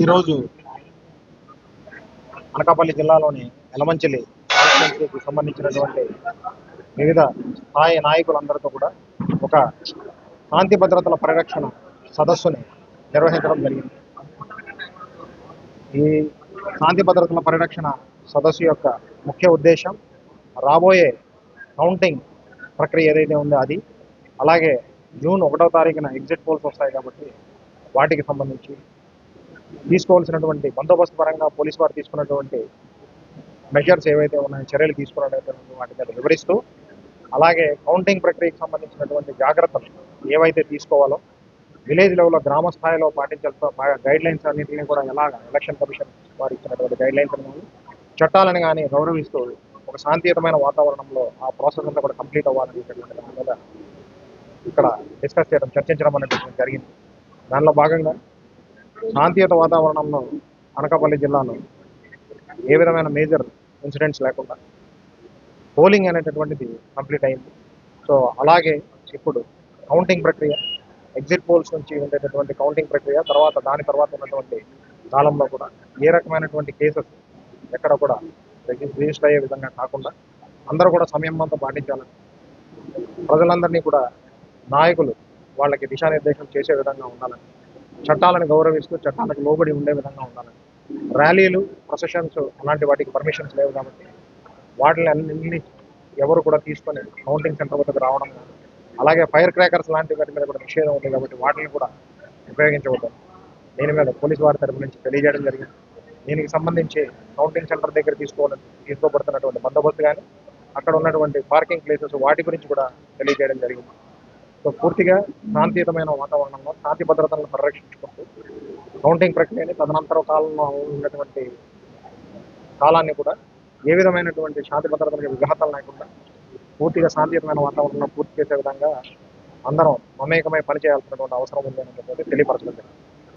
ఈరోజు అనకాపల్లి జిల్లాలోని ఎలమంచిలి కాన్స్టిట్యూన్సీకి సంబంధించినటువంటి వివిధ స్థాయి నాయకులందరితో కూడా ఒక శాంతి భద్రతల పరిరక్షణ సదస్సుని నిర్వహించడం జరిగింది. ఈ శాంతి భద్రతల పరిరక్షణ సదస్సు యొక్క ముఖ్య ఉద్దేశం రాబోయే కౌంటింగ్ ప్రక్రియ ఏదైతే ఉందో అది అలాగే జూన్ ఒకటో తారీఖున ఎగ్జిట్ పోల్స్ వస్తాయి కాబట్టి వాటికి సంబంధించి తీసుకోవాల్సినటువంటి బందోబస్తు పరంగా పోలీసు వారు తీసుకున్నటువంటి మెజర్స్ ఏవైతే ఉన్నాయో చర్యలు తీసుకున్నటువంటి వాటి మీద వివరిస్తూ అలాగే కౌంటింగ్ ప్రక్రియకు సంబంధించినటువంటి జాగ్రత్తలు ఏవైతే తీసుకోవాలో విలేజ్ లెవెల్లో గ్రామ స్థాయిలో పాటించాల్సిన గైడ్ లైన్స్ అన్నింటినీ కూడా ఎలాగ ఎలక్షన్ కమిషన్ వారు ఇచ్చినటువంటి గైడ్ లైన్స్ కానీ చట్టాలను కానీ గౌరవిస్తూ ఒక శాంతియుతమైన వాతావరణంలో ఆ ప్రాసెస్ అంతా కూడా కంప్లీట్ అవ్వాలనేటటువంటి దాని మీద ఇక్కడ డిస్కస్ చేయడం చర్చించడం అనేటువంటి జరిగింది. దానిలో భాగంగా శాంతియుత వాతావరణంలో అనకాపల్లి జిల్లాలో ఏ విధమైన మేజర్ ఇన్సిడెంట్స్ లేకుండా పోలింగ్ అనేటటువంటిది కంప్లీట్ అయింది. సో అలాగే ఇప్పుడు కౌంటింగ్ ప్రక్రియ ఎగ్జిట్ పోల్స్ నుంచి ఉండేటటువంటి కౌంటింగ్ ప్రక్రియ తర్వాత దాని తర్వాత ఉన్నటువంటి కాలంలో కూడా ఏ రకమైనటువంటి కేసెస్ ఎక్కడ కూడా రిజిస్టర్ అయ్యే విధంగా కాకుండా అందరూ కూడా సంయమనంతో పాటించాలని ప్రజలందరినీ కూడా నాయకులు వాళ్ళకి దిశానిర్దేశం చేసే విధంగా ఉండాలని. చట్టాలను గౌరవిస్తూ చట్టాలకు లోబడి ఉండే విధంగా ఉండాలని. ర్యాలీలు ప్రొసెషన్స్ అలాంటి వాటికి పర్మిషన్స్ లేవు కాబట్టి వాటిని అన్ని ఎవరు కూడా తీసుకొని కౌంటింగ్ సెంటర్ వద్దకు రావడం అలాగే ఫైర్ క్రాకర్స్ లాంటి వాటి మీద కూడా నిషేధం ఉంది కాబట్టి వాటిని కూడా ఉపయోగించవద్దు దీని మీద పోలీసు వారి తరపు నుంచి తెలియజేయడం జరిగింది. దీనికి సంబంధించి కౌంటింగ్ సెంటర్ దగ్గర తీసుకోవాలి తీసుకోబడుతున్నటువంటి బందోబస్తు కానీ అక్కడ ఉన్నటువంటి పార్కింగ్ ప్లేసెస్ వాటి గురించి కూడా తెలియజేయడం జరిగింది. సో పూర్తిగా శాంతియుతమైన వాతావరణంలో శాంతి భద్రతలను పరిరక్షించుకుంటూ కౌంటింగ్ ప్రక్రియని తదనంతర కాలంలో ఉన్నటువంటి కాలాన్ని కూడా ఏ విధమైనటువంటి శాంతి భద్రతలకు విఘాతాలు లేకుండా పూర్తిగా శాంతియుతమైన వాతావరణంలో పూర్తి చేసే విధంగా అందరం మమేకమై పనిచేయాల్సినటువంటి అవసరం ఉంది అనేటువంటి తెలియపరచడం జరిగింది.